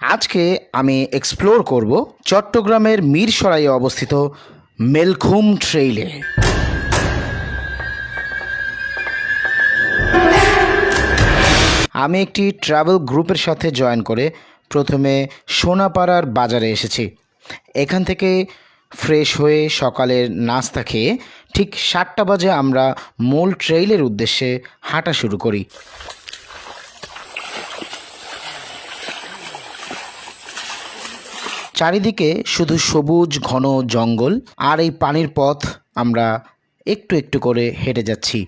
আজকে আমি এক্সপ্লোর করব চট্টগ্রামের মিরসরাইয়ে অবস্থিত মেলখুম ট্রেইলে আমি একটি ট্রাভেল গ্রুপের সাথে জয়েন করে প্রথমে সোনাপাড়ার বাজারে এসেছি। এখান থেকে ফ্রেশ হয়ে সকালের নাস্তা খেয়ে ঠিক সাতটা বাজে আমরা মূল ট্রেইলের উদ্দেশ্যে হাঁটা শুরু করি। চারিদিকে শুধু সবুজ, ঘন জঙ্গল, আর এই পানির পথ আমরা একটু একটু করে হেঁটে যাচ্ছি।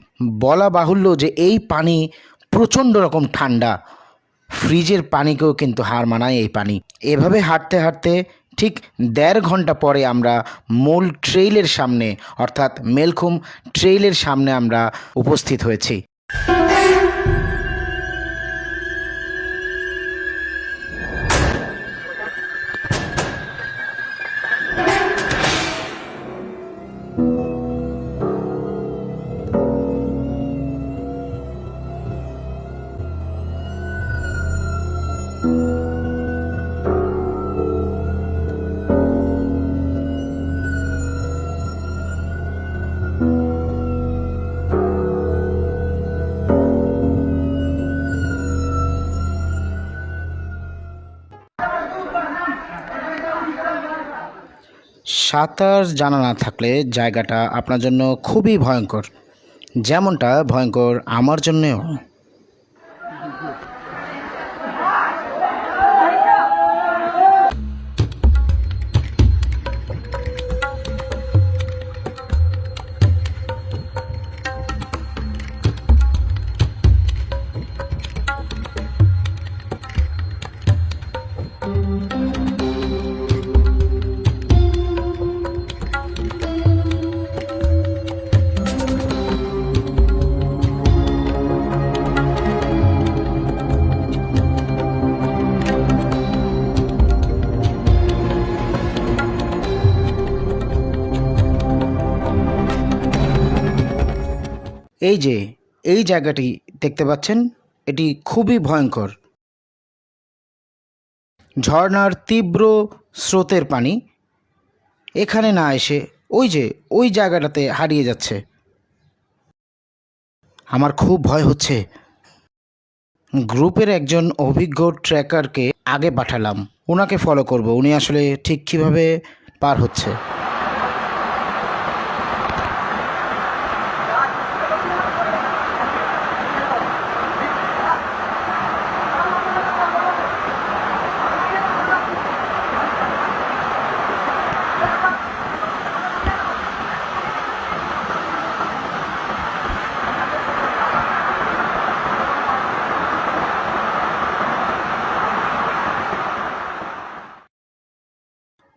বলা বাহুল্য যে এই পানি প্রচণ্ড রকম ঠান্ডা। ফ্রিজের পানিকেও কিন্তু হার মানায় এই পানি। এভাবে হাঁটতে হাঁটতে ঠিক দেড় ঘণ্টা পরে আমরা মূল ট্রেইলের সামনে, অর্থাৎ মেলখুম ট্রেইলের সামনে আমরা উপস্থিত হয়েছি। সাঁতার জানা না থাকলে জায়গাটা আপনার জন্য খুবই ভয়ঙ্কর। যেমনটা ভয়ঙ্কর আমার জন্যেও। এই যে, এই জায়গাটি দেখতে পাচ্ছেন, এটি খুবই ভয়ঙ্কর। ঝর্ণার তীব্র স্রোতের পানি এখানে না এসে ওই যে, ওই জায়গাটাতে হারিয়ে যাচ্ছে। আমার খুব ভয় হচ্ছে। গ্রুপের একজন অভিজ্ঞ ট্র্যাকারকে আগে পাঠালাম। ওনাকে ফলো করব। উনি আসলে ঠিক কীভাবে পার হচ্ছে?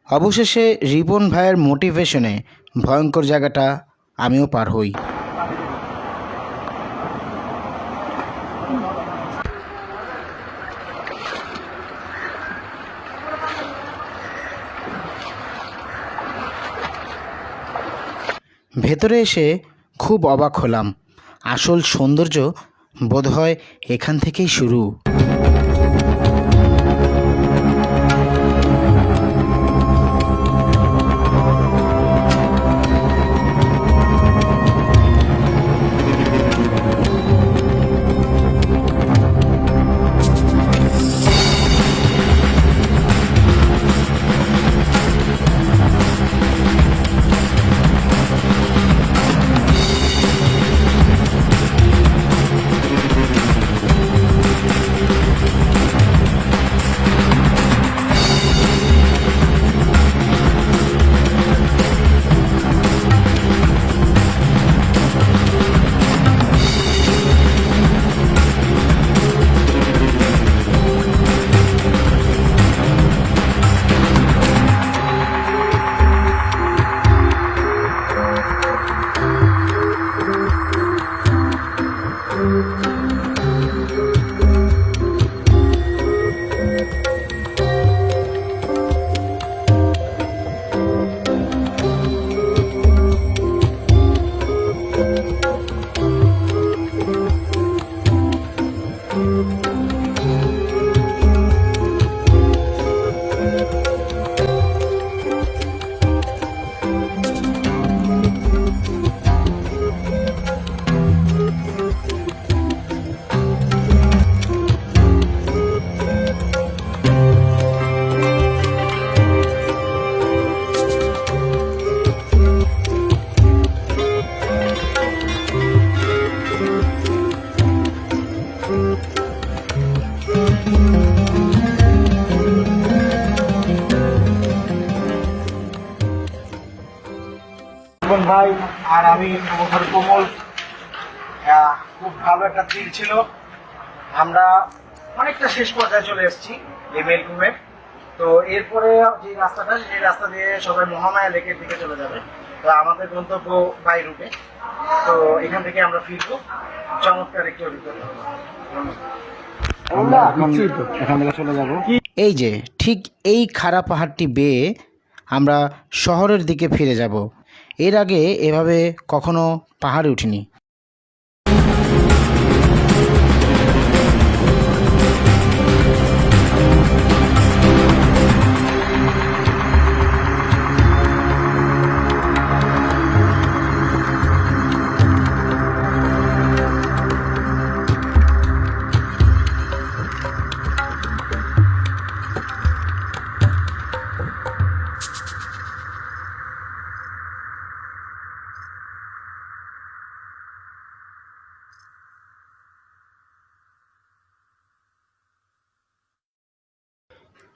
অবশেষে রিপন ভাইয়ের মোটিভেশনে ভয়ঙ্কর জায়গাটা আমিও পার হই। ভেতরে এসে খুব অবাক হলাম। আসল সৌন্দর্য বোধহয় এখান থেকেই শুরু। আমি প্রমোদর কোমল খুব ভালো একটা থ্রিল ছিল। আমরা অনেকটা শেষ পর্যায়ে চলে এসেছি এই মেলকুমের তো এরপরে যে রাস্তাটা সেই রাস্তা দিয়ে সবাই মহামায়া লেকের দিকে চলে যাবে। তো আমাদের গন্তব্য বাই রুটে তো এখান থেকে আমরা ফিরবো। চমৎকার একটি অভিজ্ঞতা। হলো। আমরা এখন এখান থেকে চলে যাব। এই যে ঠিক এই খাড়া পাহাড়টি বেয়ে আমরা শহরের দিকে ফিরে যাব। এর আগে এভাবে কখনও পাহাড়ে উঠিনি।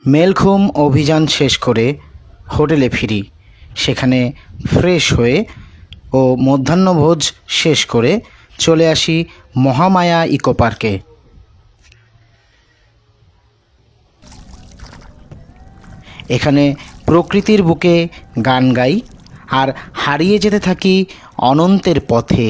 মেলঘুম অভিযান শেষ করে হোটেলে ফিরি। সেখানে ফ্রেশ হয়ে ও মধ্যাহ্নভোজ শেষ করে চলে আসি মহামায়া ইকো পার্কে। এখানে প্রকৃতির বুকে গান গাই আর হারিয়ে যেতে থাকি অনন্তের পথে।